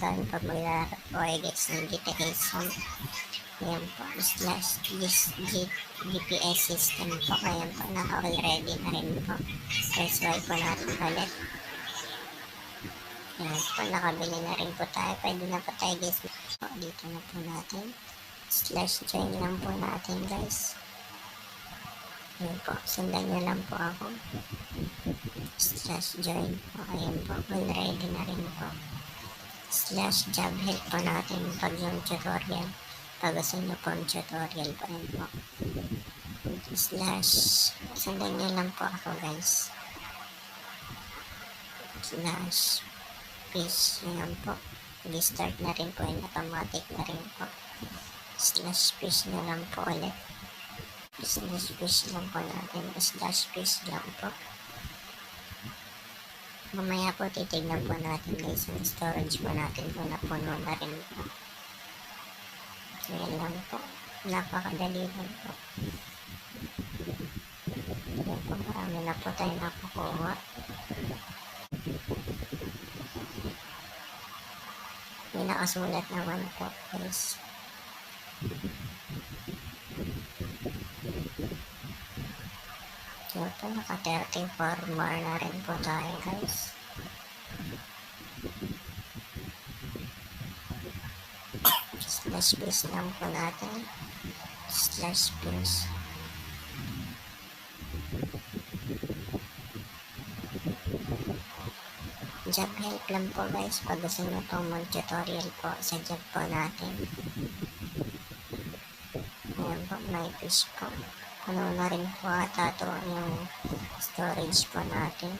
gagawin pag maglalaro po ay guys ng GTA Zone. Ayan po, slash GPS system po. Ayan po, naka-already na rin po. Press Y po natin ulit. Ayan po, nakabili na rin po tayo. Pwede na po tayo guys. Po, dito na po natin. Slash join lang po natin guys. Ayan po, sundan nyo lang po ako. Slash join po. Ayan po, already na rin po. Slash job help po natin pag yung tutorial. Pag gusto nyo po ang tutorial po. Ayan po. Slash, sundan nyo lang po ako guys. Slash, fish. Ayan po. Restart na rin po. and automatic na rin po. Slash fish na lang po ulit slash fish lang po natin. Slash fish lang po. Mamaya po titignan po natin guys ang storage po natin kung napuno na rin po. Ayan lang po. Napakadali lang po. Ayan po, marami na po tayo nakukuha. May nakasulat naman po guys. Ito, naka 34 more na rin po tayo guys. Slash base lang po natin. Slash base. Job help lang po guys pag gusto nyo pong mag-tutorial po sa job po natin. Ayan po, may fish po. Ano na rin po ata to yung storage po natin.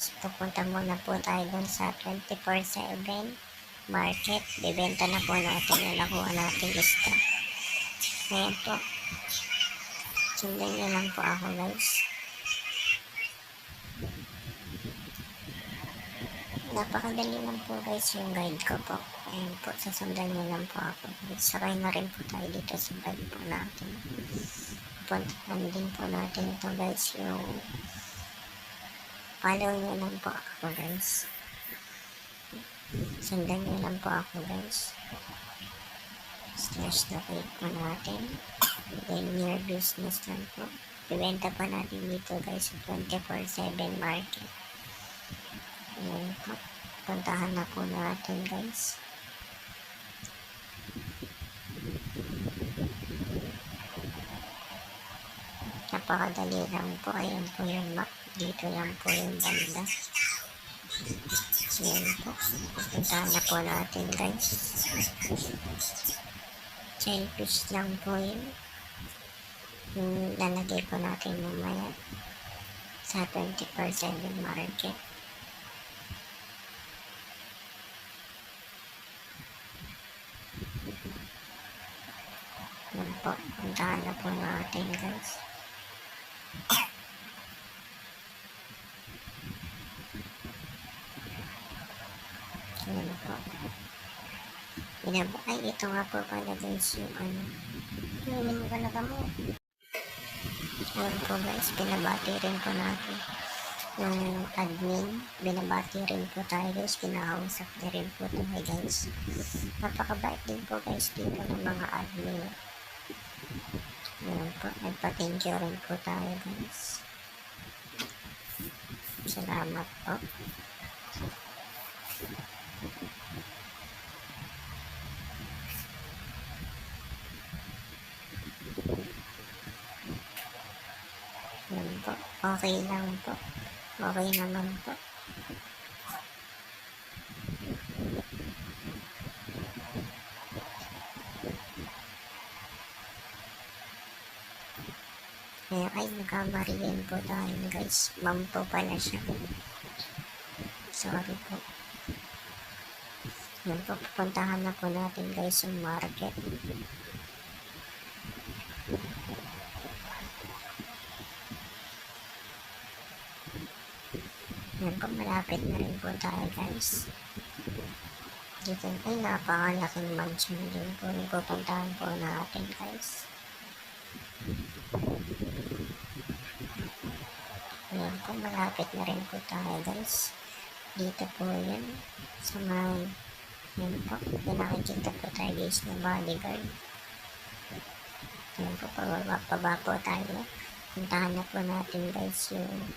So, pupunta muna po tayo dun sa 24-7 market. Bibenta na po natin yung nakuha natin lista. Ayan po. Sundan nyo lang po ako guys. Napakadali lang po guys yung guide ko po. Ayan po, sasundan nyo lang po ako. Sakay na rin po tayo dito sa guide po natin. Puntahan din po natin ito guys yung follow nyo lang po ako guys. Sundan nyo lang po ako guys. Slash na page po natin. Then your business lang po. Ibenta pa natin dito guys sa 24-7 market. Ayan po. Puntahan na po natin guys. Napakadali lang po. Ayan po yung map. Dito lang po yung banda. Ayan po. Puntahan na po natin guys. Shellfish lang po yun. Yung lalagay po natin mamaya sa 24-7 market. Yan po, puntahan na po natin guys. Yan po. Binaba, ay ito nga po pala guys yung ano. Yung ko na kamo. Yan po guys, binabati rin po natin yung admin. Binabati rin po tayo guys, kinakausap na rin po tayo guys. Napakabait din po guys dito ng mga admin. Ayan po, nagpa-thank you rin po tayo guys. Salamat po. Ayan po, okay lang po. Okay naman po. Kaya ay nagkamariin po tayo guys. Ma'am po pala siya. Sorry po. Yan po, pupuntahan na po natin guys yung market. Yan po, malapit na rin po tayo guys. Dito, ay napakalaking mansion din po yung pupuntahan po natin guys. Ayan po, malapit na rin po tayo guys. Dito po yan. Sa may, yan po. May nakikita po tayo guys na bodyguard. Yan po, pababa, pababa po tayo. Puntahan na po natin guys yung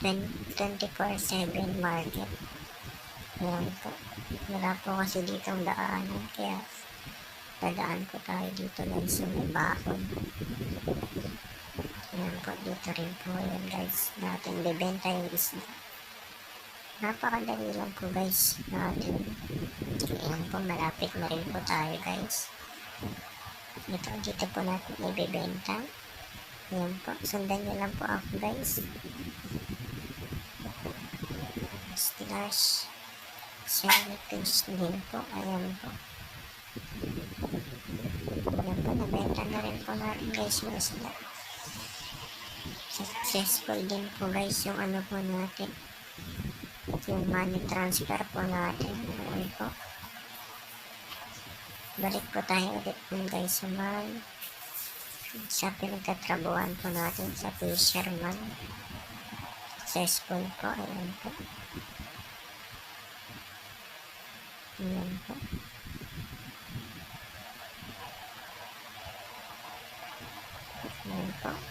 24-7 market. Yan po. Wala po kasi dito ang daanan. Kaya dadaan po tayo dito guys yung may bakod. Yan po. Dito rin po yan guys. Natin bibenta yung isda. Napakadali lang po guys natin. Yan po. Malapit na rin po tayo guys. Ito, dito po natin ibibenta. Yan po. Sundan niyo lang po ako guys. Slash Sanities din po. Ayan po. Ayan po. Nabenta na rin po natin guys yung isda. Successful din po guys yung ano po natin. Yung money transfer po natin. Ayan po. Balik po tayo ulit po guys sa man sa pinagtatrabuhan po natin sa fisherman. Successful po. Ayan po. Ayan po. Ayan po.